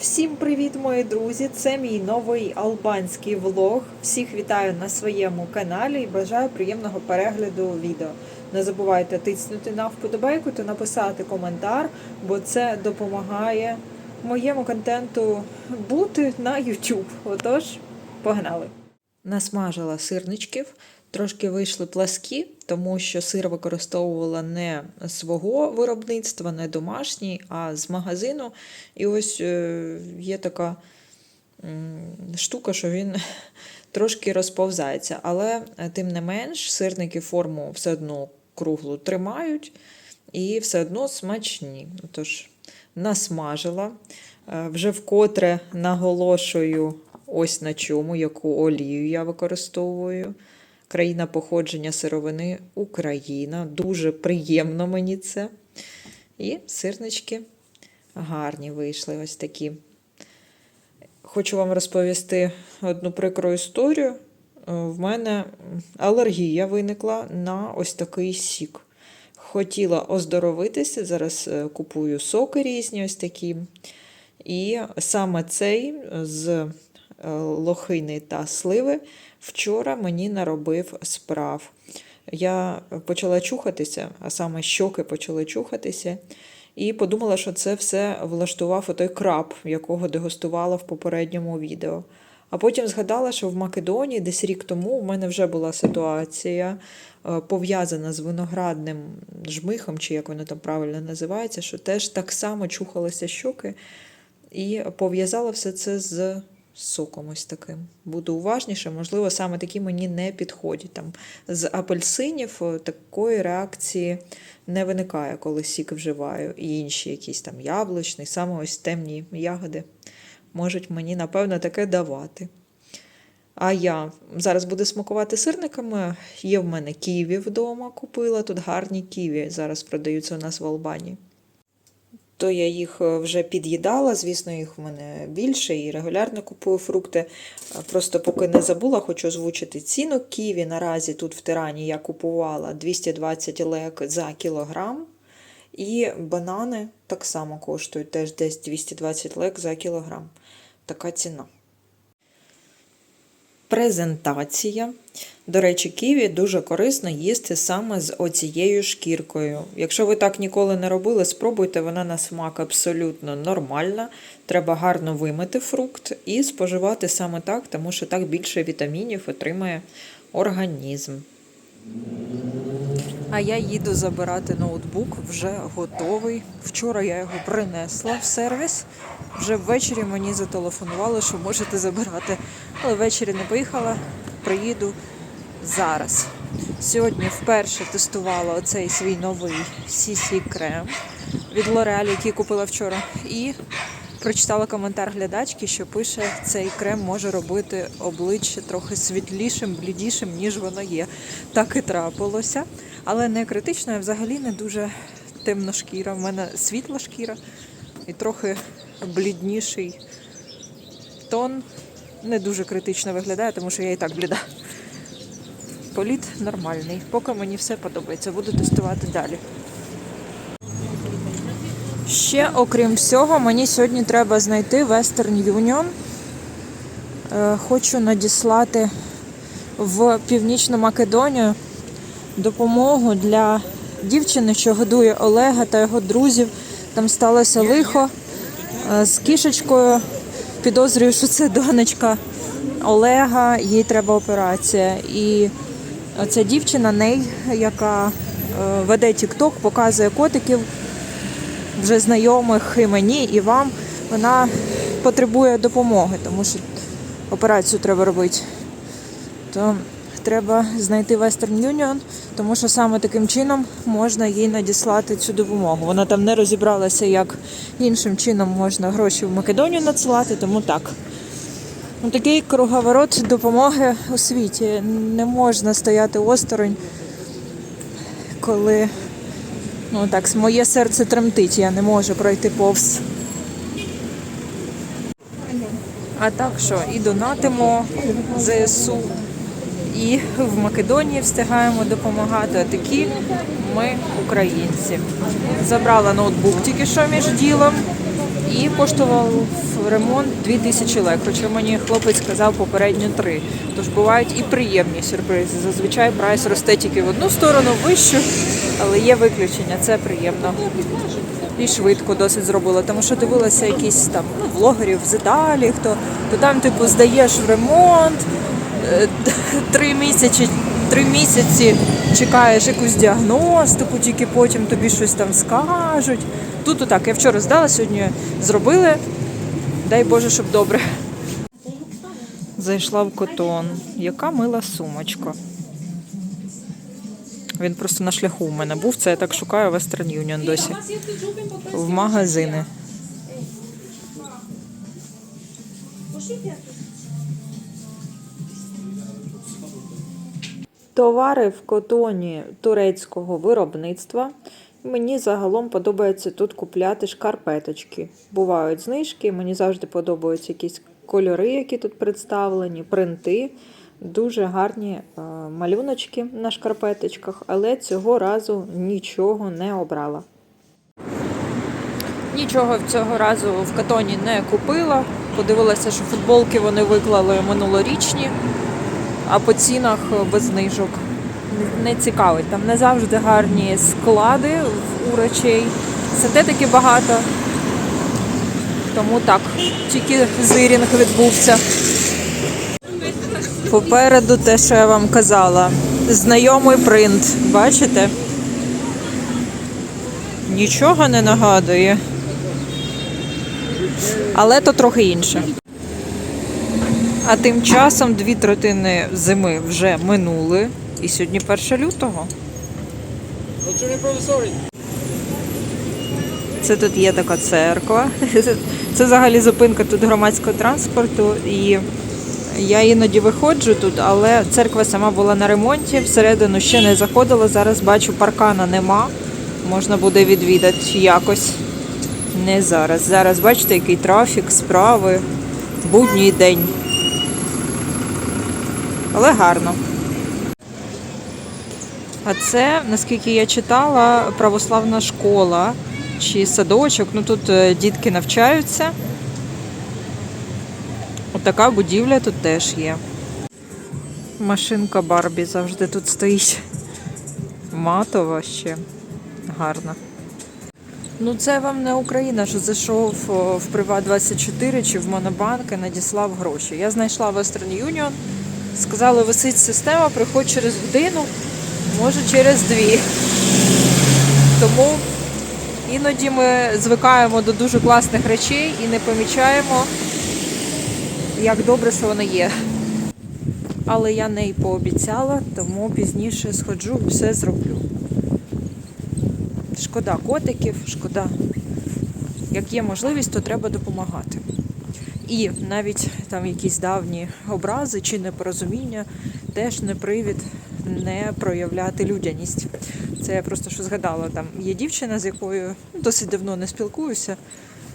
Всім привіт, мої друзі! Це мій новий албанський влог. Всіх вітаю на своєму каналі і бажаю приємного перегляду відео. Не забувайте тиснути на вподобайку та написати коментар, бо це допомагає моєму контенту бути на YouTube. Отож, погнали! Насмажила сирничків, трошки вийшли пласкі, тому що сир використовувала не свого виробництва, не домашній, а з магазину. І ось е, є така штука, що він трошки розповзається. Але е, тим не менш, сирники форму все одно круглу тримають і все одно смачні. Тож, насмажила. Е, Вже вкотре наголошую ось на чому, яку олію я використовую. Країна походження сировини Україна. Дуже приємно мені це. І сирнички гарні вийшли ось такі. Хочу вам розповісти одну прикру історію. В мене алергія виникла на ось такий сік. Хотіла оздоровитися, зараз е, купую соки різні, ось такі. І саме цей з лохини та сливи вчора мені наробив справ. Я почала чухатися, а саме щоки почали чухатися, і подумала, що це все влаштував отой краб, якого дегустувала в попередньому відео. А потім згадала, що в Македонії десь рік тому в мене вже була ситуація е, пов'язана з виноградним жмихом, чи як воно там правильно називається, що теж так само чухалися щоки. І пов'язала все це з соком ось таким. Буду уважніше, можливо, саме такі мені не підходять. Там з апельсинів такої реакції не виникає, коли сік вживаю, і інші якісь там яблучний, саме ось темні ягоди можуть мені, напевно, таке давати. А я зараз буду смакувати сирниками. Є в мене ківі вдома купила. Тут гарні ківі зараз продаються у нас в Албанії. То я їх е, вже під'їдала, звісно, їх в мене більше і регулярно купую фрукти. Е, Просто поки не забула, хочу озвучити ціну ківі. Наразі тут в Тирані я купувала 220 лек за кілограм. І банани так само коштують теж десь 220 лек за кілограм. Така ціна. Презентація. До речі, ківі дуже корисно їсти саме з оцією шкіркою. Якщо ви так ніколи не робили, спробуйте, вона на смак абсолютно нормальна. Треба гарно вимити фрукт і споживати саме так, тому що так більше вітамінів отримає організм. А я їду забирати ноутбук, вже готовий. Вчора я його принесла в сервіс. Вже ввечері мені зателефонували, що можете забирати. Але ввечері не поїхала, приїду зараз. Сьогодні вперше тестувала оцей свій новий CC крем від L'Oreal, який купила вчора. І прочитала коментар глядачки, що пише, цей крем може робити обличчя трохи світлішим, блідішим, ніж воно є. Так і трапилося. Але не критично, я взагалі не дуже темна шкіра. У мене світла шкіра і трохи блідніший тон. Не дуже критично виглядає, тому що я і так бліда. Політ нормальний. Поки мені все подобається. Буду тестувати далі. Ще, окрім всього, мені сьогодні треба знайти Western Union. Е, Хочу надіслати в Північну Македонію допомогу для дівчини, що годує Олега та його друзів. Там сталося лихо е, з кішечкою. Підозрюю, що це донечка Олега, їй треба операція. І ця дівчина, Ней, яка е, веде TikTok, показує котиків вже знайомих і мені, і вам, вона потребує допомоги, тому що операцію треба робити. То треба знайти Western Union, тому що саме таким чином можна їй надіслати цю допомогу. Вона там не розібралася, як іншим чином можна гроші в Македонію надсилати, тому так. Ну, Такий круговорот допомоги у світі. Не можна стояти осторонь, коли Ну так, моє серце тремтить, я не можу пройти повз. А так що, і донатимо ЗСУ, і в Македонії встигаємо допомагати. А такі ми українці. Забрала ноутбук тільки що між ділом. І коштував ремонт 2000 лек, хоча мені хлопець сказав попередньо 3. Тож бувають і приємні сюрпризи. Зазвичай прайс росте тільки в одну сторону вищу, але є виключення, це приємно. І швидко досить зробила, тому що дивилася якісь там ну, влогерів з Італії, хто то там, типу, здаєш ремонт, е, три місяці, три місяці чекаєш якусь діагностику, тільки потім тобі щось там скажуть. Тут отак, я вчора здала, сьогодні зробили. Дай Боже, щоб добре. Зайшла в котон. Яка мила сумочка. Він просто на шляху у мене був. Це я так шукаю Western Union досі. В магазини. Товари в котоні турецького виробництва. Мені загалом подобається тут купляти шкарпеточки. Бувають знижки, мені завжди подобаються якісь кольори, які тут представлені, принти. Дуже гарні е, малюночки на шкарпеточках, але цього разу нічого не обрала. Нічого цього разу в катоні не купила. Подивилася, що футболки вони виклали минулорічні, а по цінах без знижок. Не цікавить. Там не завжди гарні склади у речей. Синтетики багато. Тому так, тільки зирінг відбувся. Попереду те, що я вам казала. Знайомий принт. Бачите? Нічого не нагадує. Але то трохи інше. А тим часом дві третини зими вже минули. І сьогодні 1 лютого. Це тут є така церква. Це взагалі зупинка тут громадського транспорту. І я іноді виходжу тут, але церква сама була на ремонті, всередину ще не заходила. Зараз бачу, паркана нема. Можна буде відвідати якось. Не зараз. Зараз бачите, який трафік, справи, будній день. Але гарно. А це, наскільки я читала, православна школа чи садочок. Ну тут е, дітки навчаються. Отака будівля тут теж є. Машинка Барбі завжди тут стоїть. Матова ще. Гарна. Ну це вам не Україна, що зайшов в Приват24 чи в Монобанк і надіслав гроші. Я знайшла Western Union, сказали, висить система, приходь через годину, може через дві. Тому іноді ми звикаємо до дуже класних речей і не помічаємо, як добре, що вони є. Але я не й пообіцяла, тому пізніше сходжу, все зроблю. Шкода котиків, шкода. Як є можливість, то треба допомагати. І навіть там якісь давні образи чи непорозуміння теж не привід не проявляти людяність. Це я просто що згадала. Там є дівчина, з якою досить давно не спілкуюся.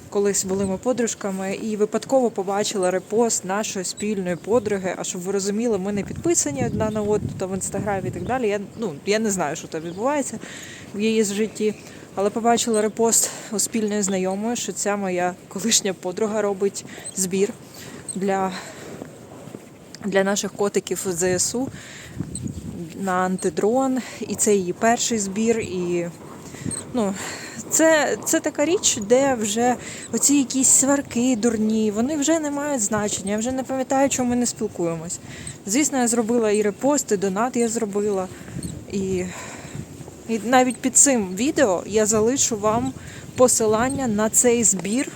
Колись були ми подружками і випадково побачила репост нашої спільної подруги. А щоб ви розуміли, ми не підписані одна на одну там в інстаграмі і так далі. Я ну я не знаю, що там відбувається в її житті. Але побачила репост у спільної знайомої, що ця моя колишня подруга робить збір для, для наших котиків ЗСУ на антидрон. І це її перший збір. І ну, це, це така річ, де вже оці якісь сварки дурні, вони вже не мають значення. Я вже не пам'ятаю, чому ми не спілкуємось. Звісно, я зробила і репост, і донат я зробила. І, і навіть під цим відео я залишу вам посилання на цей збір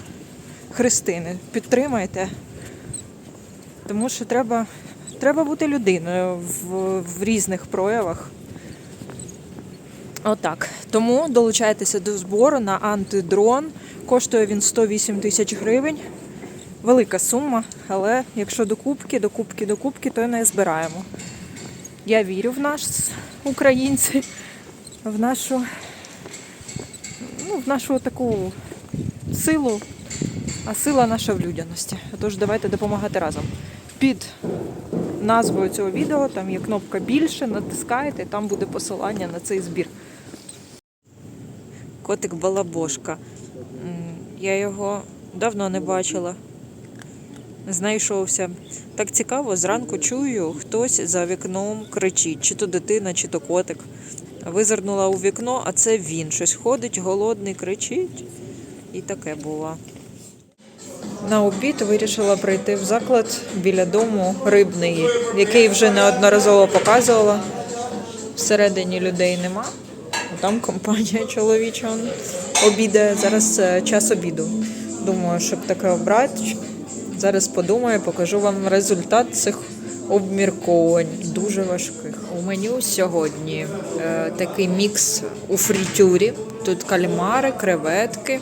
Христини. Підтримайте. Тому що треба, треба бути людиною в, в різних проявах. Отак. Тому долучайтеся до збору на антидрон. Коштує він 108 тисяч гривень. Велика сума, але якщо до кубки, до кубки, до кубки, то не збираємо. Я вірю в нас, українці, в нашу, ну, в нашу таку силу, а сила наша в людяності. Тож давайте допомагати разом. Під назвою цього відео там є кнопка більше, натискаєте, і там буде посилання на цей збір. Котик Балабошка. Я його Давно не бачила. Знайшовся. Так цікаво, зранку чую, хтось за вікном кричить, чи то дитина, чи то котик. Визирнула у вікно, а це він. Щось ходить, голодний, кричить. І таке було. На обід вирішила прийти в заклад біля дому рибний, який вже неодноразово показувала. Всередині людей нема. Там компанія чоловіча обідає. Зараз е, час обіду. Думаю, щоб таке обрати. Зараз подумаю, покажу вам результат цих обмірковань, дуже важких. У меню сьогодні е, такий мікс у фритюрі. Тут кальмари, креветки.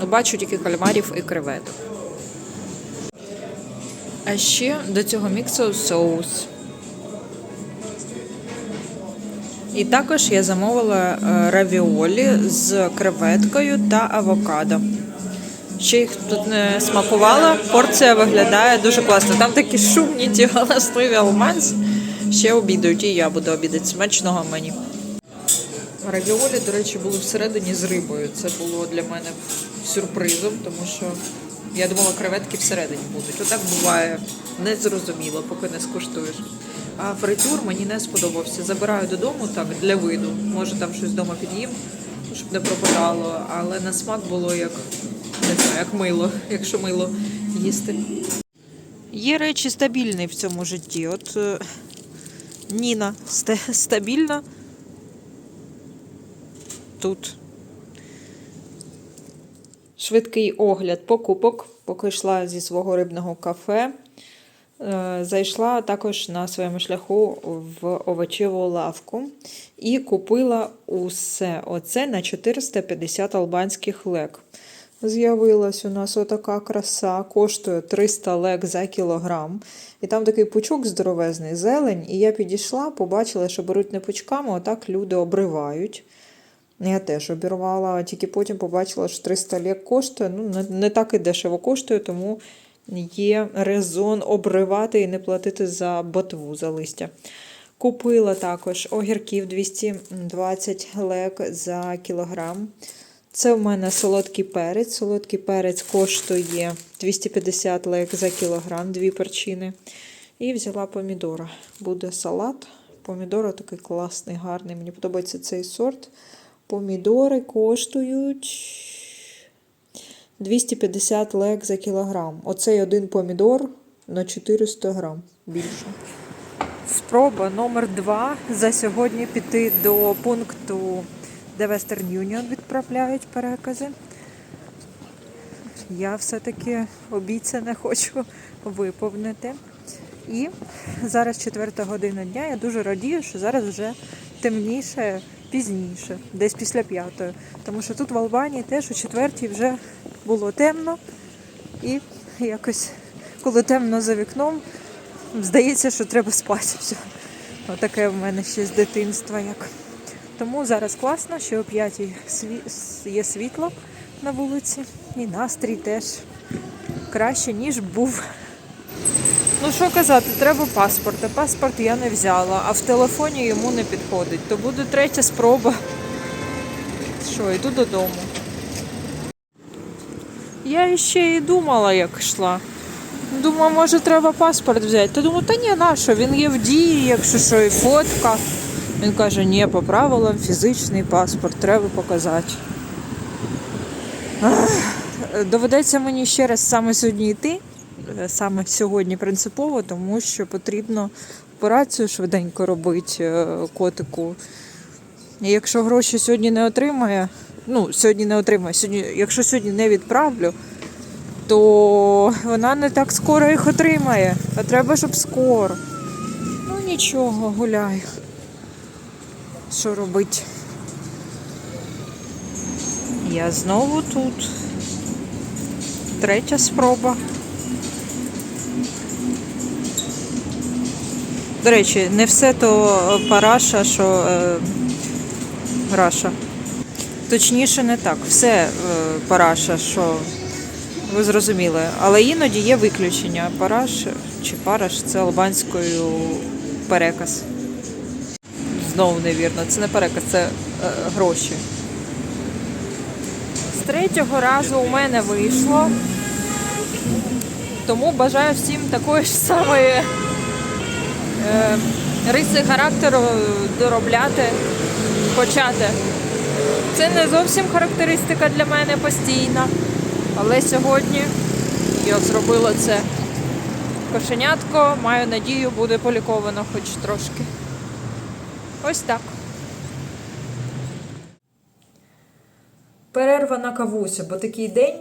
Ну, бачу тільки кальмарів і креветок. А ще до цього міксу соус. І також я замовила е, равіолі з креветкою та авокадо. Ще їх тут не смакувала. Порція виглядає дуже класно. Там такі шумні ті галасливі алмаз. Ще обідають, і я буду обідати. Смачного мені. Равіолі, до речі, були всередині з рибою. Це було для мене сюрпризом, тому що я думала, креветки всередині будуть. Отак буває незрозуміло, поки не скуштуєш. А фритюр мені не сподобався. Забираю додому так для виду. Може там щось вдома під'їм, щоб не пропадало, але на смак було як не знаю, як мило, якщо мило їсти. Є речі стабільні в цьому житті. От е, Ніна ста- стабільна тут. Швидкий огляд покупок, поки йшла зі свого рибного кафе. Е, Зайшла також на своєму шляху в овочеву лавку і купила усе. Оце на 450 албанських лек. З'явилась у нас отака краса, коштує 300 лек за кілограм. І там такий пучок здоровезний, зелень. І я підійшла, побачила, що беруть не пучками, отак люди обривають. Я теж обірвала, тільки потім побачила, що 300 лек коштує. Ну, не, не так і дешево коштує, тому є резон обривати і не платити за ботву, за листя. Купила також огірків 220 лек за кілограм. Це в мене солодкий перець. Солодкий перець коштує 250 лек за кілограм, дві перчини. І взяла помідора. Буде салат. Помідори такий класний, гарний. Мені подобається цей сорт. Помідори коштують 250 лек за кілограм. Оцей один помідор на 400 грам більше. Спроба номер два за сьогодні піти до пункту, де Western Union відправляють перекази. Я все-таки обіцяне хочу виповнити. І зараз четверта година дня. Я дуже радію, що зараз вже темніше пізніше, десь після п'ятої. Тому що тут в Албанії теж о четвертій вже було темно. І якось, коли темно за вікном, здається, що треба спати. Все. Отаке в мене ще з дитинства як. Тому зараз класно, що о п'ятій є світло на вулиці, і настрій теж краще, ніж був. Ну що казати, треба паспорт. А паспорт я не взяла, а в телефоні йому не підходить. То буде третя спроба. Що, йду додому. Я ще і думала, як йшла. Думаю, може треба паспорт взяти. Та думаю, та ні, нащо, він є в дії, якщо що, і фотка. Він каже, ні, по правилам фізичний паспорт треба показати. Ах, Доведеться мені ще раз саме сьогодні йти, саме сьогодні принципово, тому що потрібно операцію швиденько робити е, котику. І якщо гроші сьогодні не отримає, ну, сьогодні не отримає, сьогодні, якщо сьогодні не відправлю, то вона не так скоро їх отримає. А треба, щоб скоро. Ну нічого, гуляю. Що робити? Я знову тут. Третя спроба. До речі, не все то параша, що е. Точніше, не так. Все е, параша, що ви зрозуміли. Але іноді є виключення. Параш чи параш це албанською переказ. Знову невірно. Це не переказ, це е, гроші. третього разу у мене вийшло. Тому бажаю всім такої ж самої е, риси характеру доробляти, почати. Це не зовсім характеристика для мене постійна, але сьогодні я зробила це. Кошенятко, маю надію, буде поліковано хоч трошки. Ось так. Перерва на кавусю, бо такий день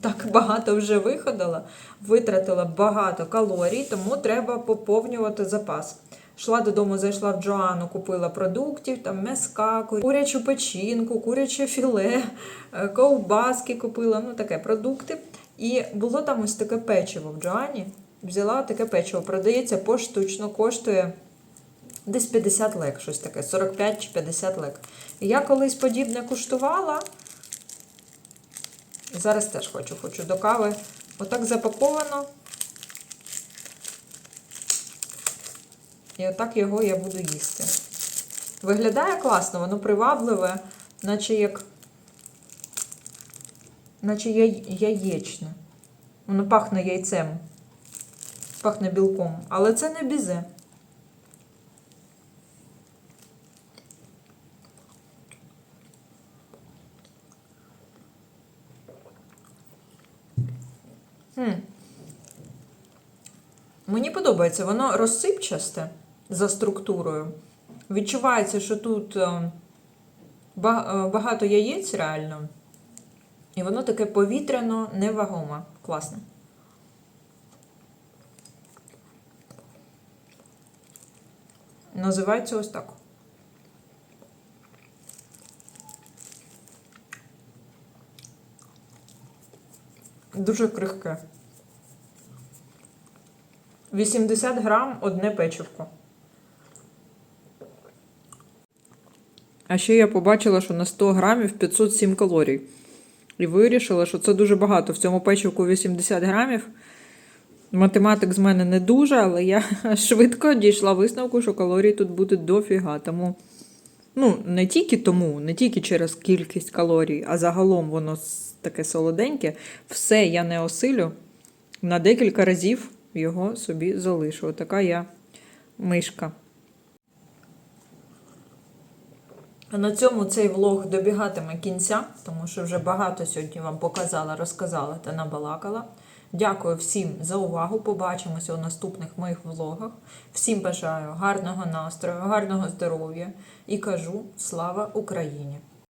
так багато вже виходила, витратила багато калорій, тому треба поповнювати запас. Йшла додому, зайшла в Джоанну, купила продуктів, там м'яска, курячу печінку, куряче філе, е, ковбаски купила, ну таке продукти. І було там ось таке печиво в Джоанні. Взяла таке печиво, продається поштучно, коштує десь 50 лек, щось таке, 45 чи 50 лек. Я колись подібне куштувала. Зараз теж хочу, хочу до кави. Отак запаковано. І отак його я буду їсти. Виглядає класно, воно привабливе, наче як. Наче я- яєчне. Воно пахне яйцем. Пахне білком. Але це не бізе. Мені подобається, воно розсипчасте за структурою. Відчувається, що тут е, е, багато яєць реально. І воно таке повітряно невагоме. Класне. Називається ось так. Дуже крихке. 80 грам одне печивко. А ще я побачила, що на 100 грамів 507 калорій. І вирішила, що це дуже багато. В цьому печивку 80 грамів. Математик з мене не дуже, але я швидко дійшла висновку, що калорій тут буде дофіга. Тому, ну, не тільки тому, не тільки через кількість калорій, а загалом воно таке солоденьке. Все я не осилю. На декілька разів його собі залишу. Така я мишка. А на цьому цей влог добігатиме кінця, тому що вже багато сьогодні вам показала, розказала та набалакала. Дякую всім за увагу. Побачимося у наступних моїх влогах. Всім бажаю гарного настрою, гарного здоров'я і кажу слава Україні!